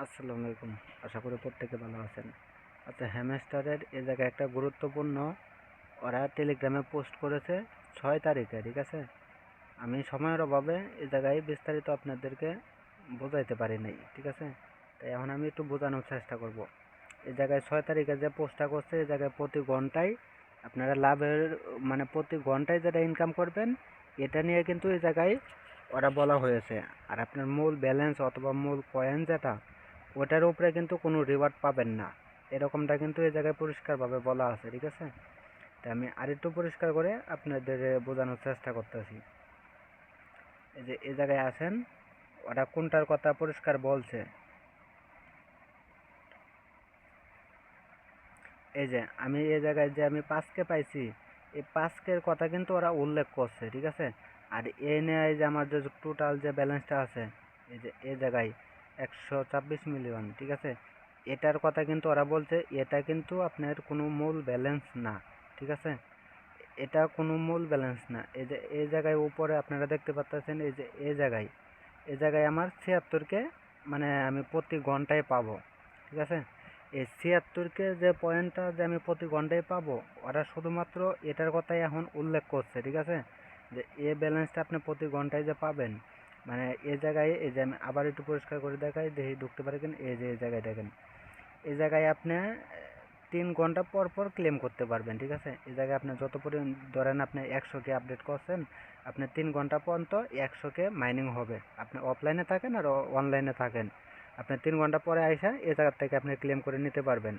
আসসালামু আলাইকুম। আশা করি প্রত্যেকে ভালো আছেন। আচ্ছা হ্যামস্টারের এ জায়গায় একটা গুরুত্বপূর্ণ ওরা টেলিগ্রামে পোস্ট করেছে ছয় তারিখে, ঠিক আছে? আমি সময়ের অভাবে এ জায়গায় বিস্তারিত আপনাদেরকে বোঝাইতে পারি নাই, ঠিক আছে? তাই এখন আমি একটু বোঝানোর চেষ্টা করব। এই জায়গায় ছয় তারিখে যে পোস্টটা করছে এই জায়গায় প্রতি ঘন্টায় আপনারা লাভের মানে প্রতি ঘন্টায় যেটা ইনকাম করবেন, এটা নিয়ে কিন্তু এই জায়গায় ওরা বলা হয়েছে। আর আপনার মূল ব্যালেন্স অথবা মূল কয়েন যেটা ওটার উপরে কিন্তু কোনো রিওয়ার্ড পাবেন না। এরকমটা কিন্তু এই জায়গায় পরিষ্কারভাবে বলা আছে, ঠিক আছে? তাই আমি আরেকটু পরিষ্কার করে আপনাদের বোঝানোর চেষ্টা করতেছি। এই যে, এই জায়গায় আছেন ওরা কোনটার কথা পরিষ্কার বলছে? এই যে, আমি এই জায়গায় যে আমি পাঁচকে পাইছি, এই পাঁচকের কথা কিন্তু ওরা উল্লেখ করছে, ঠিক আছে? আর এ নিয়ে যে আমার যে টোটাল যে ব্যালেন্সটা আছে, এই যে, এই জায়গায় একশো ছাব্বিশ মিলিয়ন, ঠিক আছে? এটার কথা কিন্তু ওরা বলছে, এটা কিন্তু আপনার কোনো মূল ব্যালেন্স না, ঠিক আছে? এটা কোনো মূল ব্যালেন্স না। এই যে, এই জায়গায় উপরে আপনারা দেখতে পাচ্ছেন, এই যে, এই জায়গায় এই জায়গায় আমার ছিয়াত্তরকে মানে আমি প্রতি ঘন্টায় পাবো, ঠিক আছে? এই ছিয়াত্তরকে যে পয়েন্টটা যে আমি প্রতি ঘন্টায় পাবো, ওরা শুধুমাত্র এটার কথাই এখন উল্লেখ করছে, ঠিক আছে? যে, এ ব্যালেন্সটা আপনি প্রতি ঘন্টায় যে পাবেন মানে এই জায়গায় এই যে আমি আবার একটু পরিষ্কার করে দেখাই, দেখি ঢুকতে পারে কিনা। এই যে এই জায়গায় দেখেন। এই জায়গায় আপনি তিন ঘণ্টা পর পর ক্লেম করতে পারবেন, ঠিক আছে? এই জায়গায় আপনি যত পরিমাণ, ধরেন আপনি একশোকে আপডেট করছেন, আপনি তিন ঘণ্টা পর্যন্ত একশোকে মাইনিং হবে। আপনি অফলাইনে থাকেন আর অনলাইনে থাকেন। আপনি তিন ঘণ্টা পরে আইসা এই জায়গার থেকে আপনি ক্লেম করে নিতে পারবেন।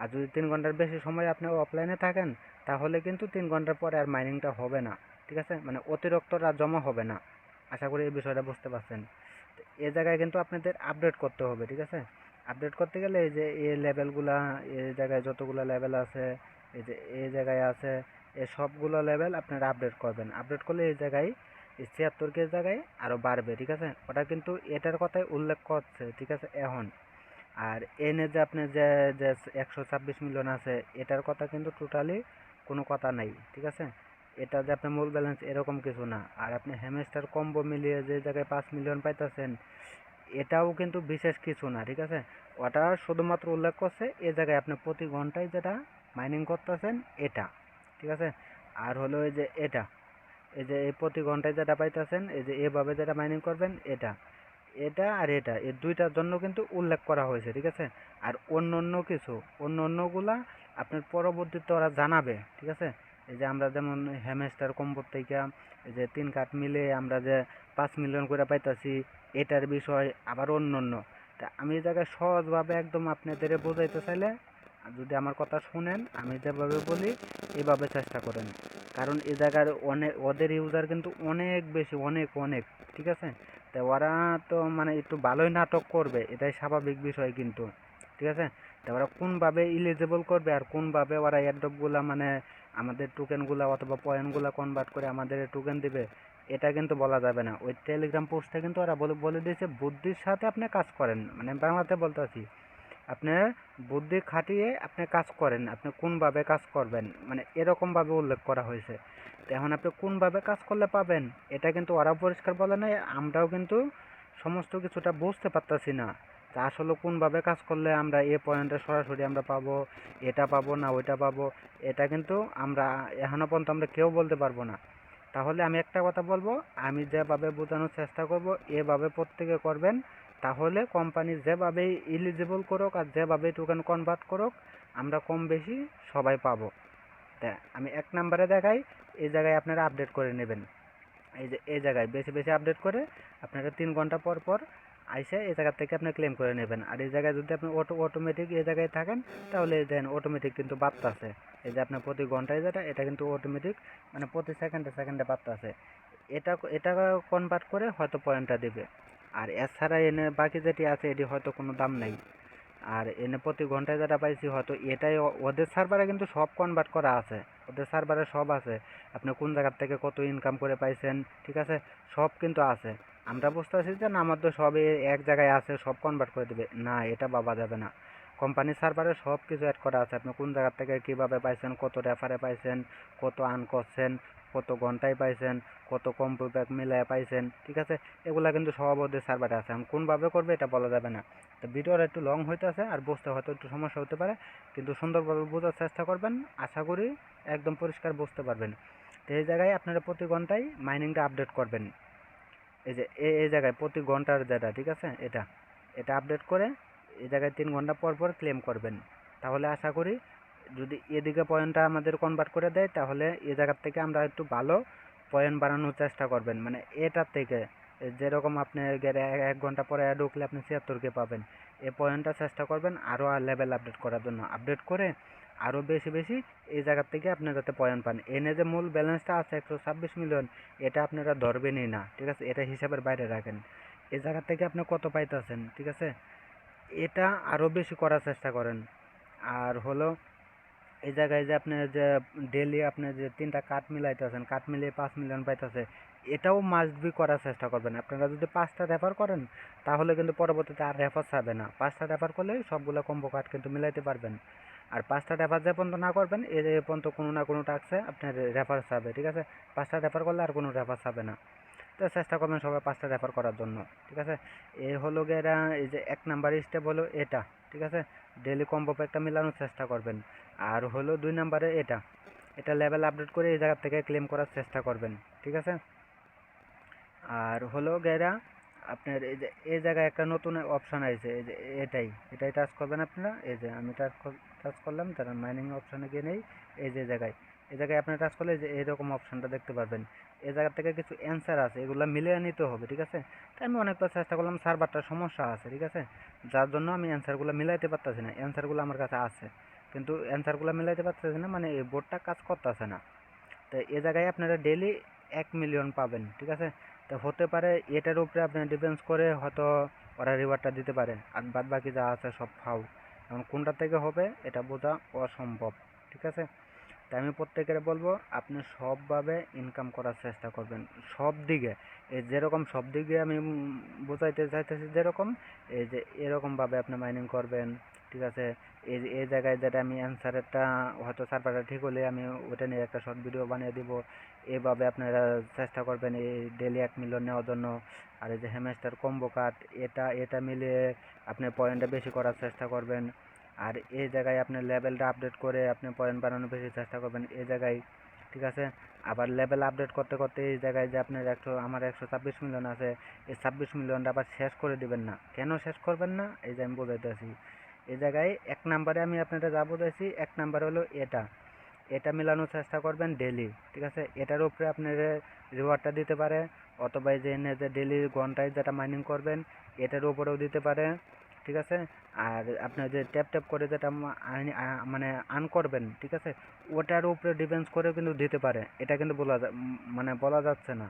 আর যদি তিন ঘণ্টার বেশি সময় আপনি অফলাইনে থাকেন, তাহলে কিন্তু তিন ঘণ্টার পরে আর মাইনিংটা হবে না, ঠিক আছে? মানে অতিরিক্তটা জমা হবে না। আশা করি এই বিষয়টা বুঝতে পারছেন। এই জায়গায় কিন্তু আপনাদের আপডেট করতে হবে, ঠিক আছে? আপডেট করতে গেলে এই যে এ লেভেলগুলা এ জায়গায় যতগুলো লেভেল আছে, এই যে এ জায়গায় আছে, এ সবগুলো লেভেল আপনারা আপডেট করবেন। আপডেট করলে এই জায়গায় ছিয়াত্তর কে জায়গায় আরও বাড়বে, ঠিক আছে? ওটা কিন্তু এটার কথাই উল্লেখ করছে, ঠিক আছে, এখন। আর এনে যে আপনি যে যে একশো ছাব্বিশ মিলিয়ন আছে, এটার কথা কিন্তু টোটালি কোনো কথা নাই, ঠিক আছে? এটা যে আপনার মূল ব্যালেন্স এরকম কিছু না। আর আপনি হ্যামস্টার কম্বো মিলিয়ে যে জায়গায় পাঁচ মিলিয়ন পাইতেছেন, এটাও কিন্তু বিশেষ কিছু না, ঠিক আছে? ওটা শুধুমাত্র উল্লেখ করছে এ জায়গায় আপনি প্রতি ঘন্টায় যেটা মাইনিং করতেছেন, এটা, ঠিক আছে? আর হলো এই যে এটা, এই যে এই প্রতি ঘন্টায় যেটা পাইতেছেন, এই যে এভাবে যেটা মাইনিং করবেন, এটা এটা আর এটা, এই দুইটার জন্য কিন্তু উল্লেখ করা হয়েছে, ঠিক আছে? আর অন্য অন্য কিছু অন্য অন্যগুলা আপনার পরবর্তীতে ওরা জানাবে, ঠিক আছে? এই যে আমরা যেমন হ্যামস্টার কম্বোর থেকে এই যে তিন কাঠ মিলে আমরা যে পাঁচ মিলিয়ন করে পাইতাছি, এটার বিষয় আবার অন্য অন্য। তা আমি এই জায়গায় সহজভাবে একদম আপনাদের বোঝাইতে চাইলে যদি আমার কথা শুনেন, আমি যেভাবে বলি, এভাবে চেষ্টা করেন। কারণ এই জায়গার অনেক, ওদের ইউজার কিন্তু অনেক বেশি, অনেক অনেক, ঠিক আছে? তা ওরা তো মানে একটু ভালোই নাটক করবে, এটাই স্বাভাবিক বিষয় কিন্তু, ঠিক আছে? তা ওরা কোনভাবে ইলিজিবল করবে, আর কোনভাবে ওরা এয়ারড্রপগুলা মানে আমাদের টোকেনগুলা অথবা পয়েন্টগুলা কনভার্ট করে আমাদের টোকেন দিবে, এটা কিন্তু বলা যাবে না। ওই টেলিগ্রাম পোস্টে কিন্তু ওরা বলে দিয়েছে, বুদ্ধির সাথে আপনি কাজ করেন। মানে বাংলাতে বলতে বলতেছি আপনি বুদ্ধি খাটিয়ে আপনি কাজ করেন, আপনি কোনভাবে কাজ করবেন? মানে এরকমভাবে উল্লেখ করা হয়েছে। এখন আপনি কোনভাবে কাজ করলে পাবেন, এটা কিন্তু ওরাও পরিষ্কার বলে নাই, আমরাও কিন্তু সমস্ত কিছুটা বুঝতে পারতাছি না। আসলে কোনভাবে কাজ করলে আমরা এ পয়েন্টে সরাসরি আমরা পাবো, এটা পাবো না ওইটা পাবো, এটা কিন্তু আমরা এখনও পর্যন্ত আমরা কেউ বলতে পারব না। তাহলে আমি একটা কথা বলব, আমি যেভাবে বোঝানোর চেষ্টা করব, এভাবে প্রত্যেকে করবেন, তাহলে কোম্পানি যেভাবে ইলিজিবল করুক আর যেভাবে টোকেন কনভার্ট করুক, আমরা কম বেশি সবাই পাবো। তা আমি এক নম্বরে দেখাই এই জায়গায় আপনারা আপডেট করে নেবেন। এই যে এই জায়গায় বেশি বেশি আপডেট করে আপনারা তিন ঘণ্টা পর পর আইসে এই জায়গা থেকে আপনি ক্লেম করে নেবেন। আর এই জায়গায় যদি আপনি অটো অটোমেটিক এই জায়গায় থাকেন, তাহলে দেন অটোমেটিক কিন্তু বাড়তেছে। এই যে আপনার প্রতি ঘন্টায় যেটা, এটা কিন্তু অটোমেটিক মানে প্রতি সেকেন্ডে সেকেন্ডে বাড়তেছে। এটা এটা কনভার্ট করে হয়তো পয়েন্টটা দিবে। আর এছাড়া এনে বাকি যেটি আছে, এটি হয়তো কোনো দাম নেই। আর এনে প্রতি ঘন্টায় যেটা পাইছি, হয়তো এটাই ওদের সার্ভারে কিন্তু সব কনভার্ট করা আছে। ওদের সার্ভারে সব আছে। আপনি কোন জায়গার থেকে কত ইনকাম করে পাইছেন, ঠিক আছে? সব কিন্তু আছে। আমরা বুঝতে পারছি যে না, আমাদের সবই এক জায়গায় আছে, সব কনভার্ট করে দেবে। না, এটা বাবা যাবে না। কোম্পানির সার্ভারে সব কিছু অ্যাড করা আছে। আপনি কোন জায়গার থেকে কীভাবে পাইছেন, কত রেফারে পাইছেন, কত আর্ন করছেন, কত ঘন্টায় পাইছেন, কত কম্পো প্যাক মিলায় পাইছেন, ঠিক আছে? এগুলা কিন্তু সব ওদের সার্ভারে আছে। এখন কোনভাবে করবে এটা বলা যাবে না। তো ভিডিওটা একটু লং হইতেছে, আর বুঝতে হয়তো একটু সমস্যা হতে পারে, কিন্তু সুন্দরভাবে বোঝার চেষ্টা করবেন। আশা করি একদম পরিষ্কার বুঝতে পারবেন। তো এই জায়গায় আপনারা প্রতি ঘন্টায় মাইনিংটা আপডেট করবেন। এই যে এই এই জায়গায় প্রতি ঘণ্টার যেটা, ঠিক আছে? এটা। এটা আপডেট করে এই জায়গায় তিন ঘণ্টা পর পর ক্লেম করবেন। তাহলে আশা করি যদি এদিকে পয়েন্টটা আমাদের কনভার্ট করে দেয়, তাহলে এ জায়গার থেকে আমরা একটু ভালো পয়েন্ট বানানোর চেষ্টা করবেন। মানে এটার থেকে যেরকম আপনি এক- এক ঘণ্টা পরে ঢুকলে আপনি ছিয়াত্তরকে পাবেন। এই পয়েন্টটা চেষ্টা করবেন আরও লেভেল আপডেট করার জন্য। আপডেট করে আরও বেশি বেশি এই জায়গার থেকে আপনি যাতে পয়েন্ট পান। এনে যে মূল ব্যালেন্সটা আছে একশো ছাব্বিশ মিলিয়ন এটা আপনারা ধরবেনই না, ঠিক আছে? এটা হিসাবের বাইরে রাখেন। এই জায়গার থেকে আপনি কত পাইতেছেন, ঠিক আছে? এটা আরও বেশি করার চেষ্টা করেন। আর হলো, এই জায়গায় যে আপনি যে ডেলি আপনি যে তিনটা কাঠ মিলাইতেছেন, কাঠ মিলিয়ে পাঁচ মিলিয়ন পাইতেছে এটাও মাস্ট বি করার চেষ্টা করবেন। আপনারা যদি পাঁচটা রেফার করেন, তাহলে কিন্তু পরবর্তীতে আর রেফার চাবে না। পাঁচটা রেফার করলে সবগুলো কম্বো কাঠ কিন্তু মিলাইতে পারবেন। আর পাঁচটা রেফার যে পর্যন্ত না করবেন, এ যে পর্যন্ত কোনো না কোনো টাক্সে আপনার রেফার চাবে ঠিক আছে? পাঁচটা রেফার করলে আর কোনো রেফার চাবে না। তো চেষ্টা করবেন সবাই পাঁচটা রেফার করার জন্য, ঠিক আছে? এ হলো গিয়ে এরা, এই যে এক নাম্বার স্টেপ হলো এটা, ঠিক আছে? ডেলি কম্বো প্যাকটা মেলানোর চেষ্টা করবেন। আর হলো দুই নাম্বারে এটা। এটা লেভেল আপডেট করে এই জায়গা থেকে ক্লেম করার চেষ্টা করবেন, ঠিক আছে? আর হলো গেরা, আপনার এই যে এই জায়গায় একটা নতুন অপশান আছে এই যে এটাই। এটাই টাচ করবেন আপনারা, এই যে আমি টাচ টাচ করলাম, তার মাইনিং অপশানে গিয়ে নেই, এই যে জায়গায়। এই জায়গায় আপনি টাচ করলে যে এরকম অপশানটা দেখতে পারবেন। এই জায়গা থেকে কিছু অ্যান্সার আছে, এগুলো মিলিয়ে নিতে হবে, ঠিক আছে? তাই আমি অনেকবার চেষ্টা করলাম সার্ভারটার সমস্যা আছে, ঠিক আছে? যার জন্য আমি অ্যান্সারগুলো মিলাইতে পারতেছি না অ্যান্সারগুলো আমার কাছে আছে। কিন্তু অ্যান্সারগুলো মিলাইতে পারতেছি না মানে এই বোর্ডটা কাজ করতেছে না। তো এ জায়গায় আপনারা ডেলি এক মিলিয়ন পাবেন, ঠিক আছে? তো হতে পারে এটার উপরে আপনি ডিপেন্স করে হয়তো ওরা রিওয়ার্ডটা দিতে পারে। আর বাদ বাকি যা আছে সব ফাউ এখন কোনটা থেকে হবে এটা বোঝা অসম্ভব, ঠিক আছে? তাই আমি প্রত্যেকের বলব, আপনি সবভাবে ইনকাম করার চেষ্টা করবেন। সব দিকে। এই যেরকম সব দিকে আমি বোঝাইতে চাইতেছি যেরকম, এই যে এরকমভাবে আপনি মাইনিং করবেন, ঠিক আছে? এই এই জায়গায় যেটা আমি অ্যান্সারেরটা হয়তো সার্ভারটা ঠিক হলে আমি ওটা নিয়ে একটা শর্ট ভিডিও বানিয়ে দিব। এভাবে আপনারা চেষ্টা করবেন এই ডেলি এক মিলিয়ন নেওয়ার জন্য। আর এই যে হ্যামেস্টার কম্বো কার্ড এটা এটা মিলিয়ে আপনি পয়েন্টটা বেশি করার চেষ্টা করবেন। আর এই জায়গায় আপনি লেভেলটা আপডেট করে আপনি পয়েন্ট বানানোর বেশি চেষ্টা করবেন এই জায়গায়, ঠিক আছে? আবার লেভেল আপডেট করতে করতে এই জায়গায় যে আপনার একশো, আমার একশো ছাব্বিশ মিলিয়ন আছে, এই ছাব্বিশ মিলিয়নটা আবার শেষ করে দিবেন না। কেন শেষ করবেন না? এই যে আমি বোঝাইতেছি। এই জায়গায় এক নাম্বারে আমি আপনাদের যা বোঝাইছি, এক নাম্বার হলো এটা। এটা মেলানোর চেষ্টা করবেন ডেলি ঠিক আছে? এটার উপরে আপনার রিওয়ার্ডটা দিতে পারে, অথবা যে এনে যে ডেলি ঘন্টায় যেটা মাইনিং করবেন, এটার উপরেও দিতে পারে, ঠিক আছে? আর আপনার যে ট্যাপ ট্যাপ করে যেটা মানে আর্ন করবেন, ঠিক আছে? ওটার উপরে ডিপেন্স করেও কিন্তু দিতে পারে। এটা কিন্তু বলা মানে বলা যাচ্ছে না।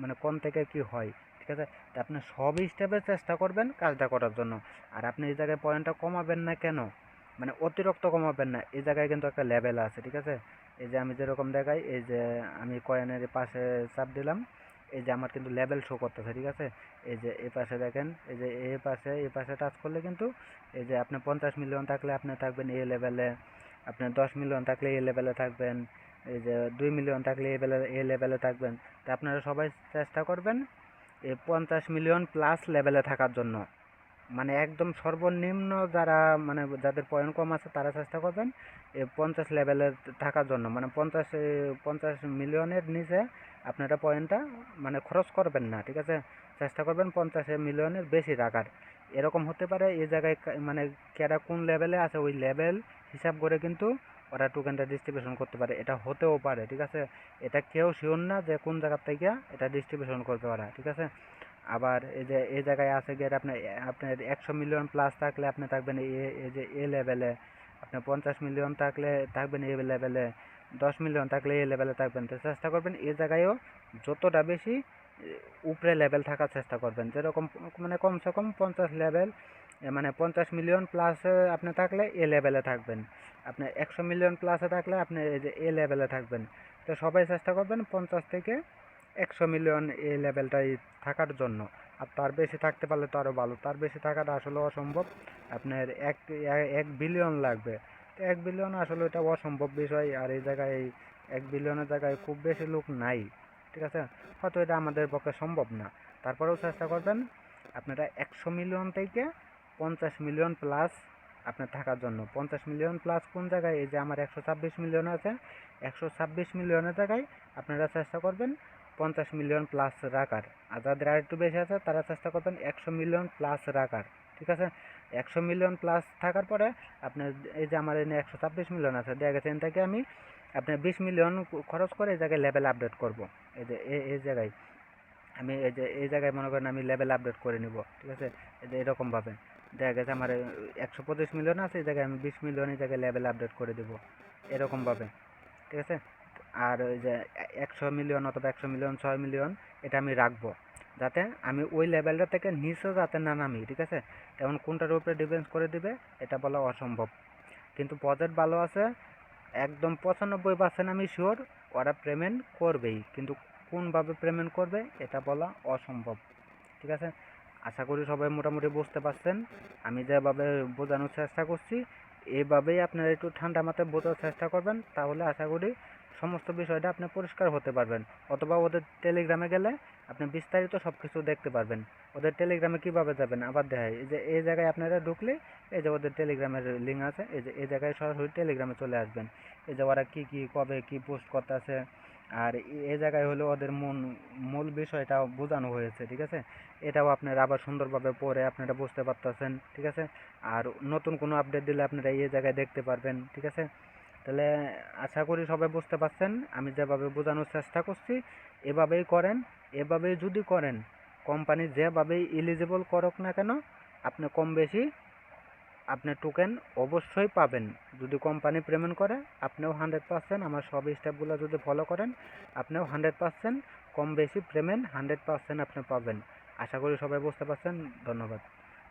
মানে কোন থেকে কি হয়, ঠিক আছে? তা আপনি সব স্টেপে চেষ্টা করবেন কাজটা করার জন্য। আর আপনি এই জায়গায় পয়েন্টটা কমাবেন না কেন? মানে অতিরিক্ত কমাবেন না। এই জায়গায় কিন্তু একটা লেভেল আছে, ঠিক আছে? এই যে আমি যেরকম দেখাই, এই যে আমি কয়েনের পাশে চাপ দিলাম, এই যে আমার কিন্তু লেভেল শো করতেছে, ঠিক আছে? এই যে এই পাশে দেখেন, এই যে এই পাশে এই পাশে টাচ করলে কিন্তু এই যে আপনি পঞ্চাশ মিলিয়ন থাকলে আপনি থাকবেন এই লেভেলে আপনি দশ মিলিয়ন থাকলে এই লেভেলে থাকবেন, এই যে দুই মিলিয়ন থাকলে এই লেভেলে এই লেভেলে থাকবেন। তা আপনারা সবাই চেষ্টা করবেন এই পঞ্চাশ মিলিয়ন প্লাস লেভেলে থাকার জন্য। মানে একদম সর্বনিম্ন যারা মানে যাদের পয়েন্ট কম আছে তারা চেষ্টা করবেন এই পঞ্চাশ লেভেলে থাকার জন্য। মানে পঞ্চাশ পঞ্চাশ মিলিয়নের নিচে আপনারা পয়েন্টটা মানে খরচ করবেন না, ঠিক আছে? চেষ্টা করবেন পঞ্চাশ মিলিয়নের বেশি রাখার। এরকম হতে পারে এই জায়গায় মানে কেরা কোন লেভেলে আছে ওই লেভেল হিসাব করে কিন্তু ওরা টোকেনটা ডিস্ট্রিবিউশন করতে পারে। এটা হতেও পারে, ঠিক আছে? এটা কেউ শিওর না যে কোন জায়গার থেকে এটা ডিস্ট্রিবিউশন করবে ওরা, ঠিক আছে? আবার এই যে, এই জায়গায় আছে গিয়ে আপনার আপনার একশো মিলিয়ন প্লাস থাকলে আপনি থাকবেন এই এই যে এ। লেভেলে আপনার পঞ্চাশ মিলিয়ন থাকলে থাকবেন এ লেভেলে দশ মিলিয়ন থাকলে এ লেভেলে থাকবেন। তো চেষ্টা করবেন এই জায়গায়ও যতটা বেশি উপরে লেভেল থাকার চেষ্টা করবেন। যেরকম মানে কমসে কম পঞ্চাশ লেভেল মানে পঞ্চাশ মিলিয়ন প্লাসে আপনি থাকলে এ লেভেলে থাকবেন। আপনি একশো মিলিয়ন প্লাসে থাকলে আপনি এই যে এ লেভেলে থাকবেন। তো সবাই চেষ্টা করবেন পঞ্চাশ থেকে একশো মিলিয়ন এই লেভেলটাই থাকার জন্য। আর তার বেশি থাকতে পারলে তো আরও ভালো। তার বেশি থাকাটা আসলে অসম্ভব। আপনার এক এক বিলিয়ন লাগবে। তো এক বিলিয়ন আসলে এটা অসম্ভব বিষয়। আর এই জায়গায়, এক বিলিয়নের জায়গায় খুব বেশি লোক নাই। ঠিক আছে? হয়তো এটা আমাদের পক্ষে সম্ভব না। তারপরেও চেষ্টা করবেন আপনারা একশো মিলিয়ন থেকে পঞ্চাশ মিলিয়ন প্লাস আপনার থাকার জন্য। পঞ্চাশ মিলিয়ন প্লাস কোন জায়গায়? এই যে আমার একশো ছাব্বিশ মিলিয়ন আছে। একশো ছাব্বিশ মিলিয়নের জায়গায় আপনারা চেষ্টা করবেন পঞ্চাশ মিলিয়ন প্লাস রাখার। আর যাদের আর একটু বেশি আছে, তারা চেষ্টা করবেন একশো মিলিয়ন প্লাস রাখার। ঠিক আছে? একশো মিলিয়ন প্লাস থাকার পরে আপনার এই যে আমার এনে একশো ছাব্বিশ মিলিয়ন আছে দেখা গেছে এখান আমি আপনার বিশ মিলিয়ন খরচ করে এই জায়গায় লেভেল আপডেট করব। এই যে এই- এই জায়গায়। আমি এই যে, এই জায়গায় মনে করেন আমি লেভেল আপডেট করে নিব। ঠিক আছে? এই যে এরকমভাবে দেখা গেছে আমার একশো পঁচিশ মিলিয়ন আছে, এই জায়গায় আমি বিশ মিলিয়ন এই জায়গায় লেভেল আপডেট করে দেবো। এরকমভাবে ঠিক আছে? আর ওই যে একশো মিলিয়ন অথবা একশো মিলিয়ন ছয় মিলিয়ন এটা আমি রাখব। যাতে আমি ওই লেভেলটা থেকে নিচে যাতে না নামি, ঠিক আছে? তেমন কোনটার উপরে ডিপেন্ড করে দিবে, এটা বলা অসম্ভব। কিন্তু প্রজেক্ট ভালো আছে, একদম পঁচানব্বই পার্সেন্ট আমি শিওর ওরা পেমেন্ট করবেই, কিন্তু কোনভাবে পেমেন্ট করবে এটা বলা অসম্ভব, ঠিক আছে? আশা করি সবাই মোটামুটি বুঝতে পারছেন। আমি যেভাবে বোঝানোর চেষ্টা করছি এইভাবেই আপনারা একটু ঠান্ডা মাথায় বোঝার চেষ্টা করবেন, তাহলে আশা করি সমস্ত বিষয়টা আপনি পরিষ্কার হতে পারবেন। অথবা ওদের টেলিগ্রামে গেলে আপনি বিস্তারিত সব কিছু দেখতে পারবেন। ওদের টেলিগ্রামে কীভাবে যাবেন? আবার দেখায় এই যে, এই জায়গায় আপনারা ঢুকলে এই যে ওদের টেলিগ্রামের লিঙ্ক আছে, এই যে, এই জায়গায় সরাসরি টেলিগ্রামে চলে আসবেন। এই যে ওরা কী কী, কবে কী পোস্ট করতেছে, আর এই জায়গায় হলো ওদের মূল মূল বিষয়টা বোঝানো হয়েছে, ঠিক আছে? এটাও আপনারা আবার সুন্দরভাবে পড়ে আপনারা বুঝতে পারতেছেন, ঠিক আছে? আর নতুন কোনো আপডেট দিলে আপনারা এই জায়গায় দেখতে পারবেন, ঠিক আছে? তাহলে আশা করি সবাই বুঝতে পারছেন। আমি যেভাবে বোঝানোর চেষ্টা করছি, এভাবেই করেন। এভাবেই যদি করেন কোম্পানি যেভাবেই এলিজিবল করুক না কেন, আপনি কম বেশি আপনি টোকেন অবশ্যই পাবেন। যদি কোম্পানি পেমেন্ট করে, আপনিও হান্ড্রেড পার্সেন্ট আমার সব স্টেপগুলো যদি ফলো করেন, আপনিও হান্ড্রেড পার্সেন্ট কম বেশি পেমেন্ট হান্ড্রেড পার্সেন্ট আপনি পাবেন। আশা করি সবাই বুঝতে পারছেন। ধন্যবাদ।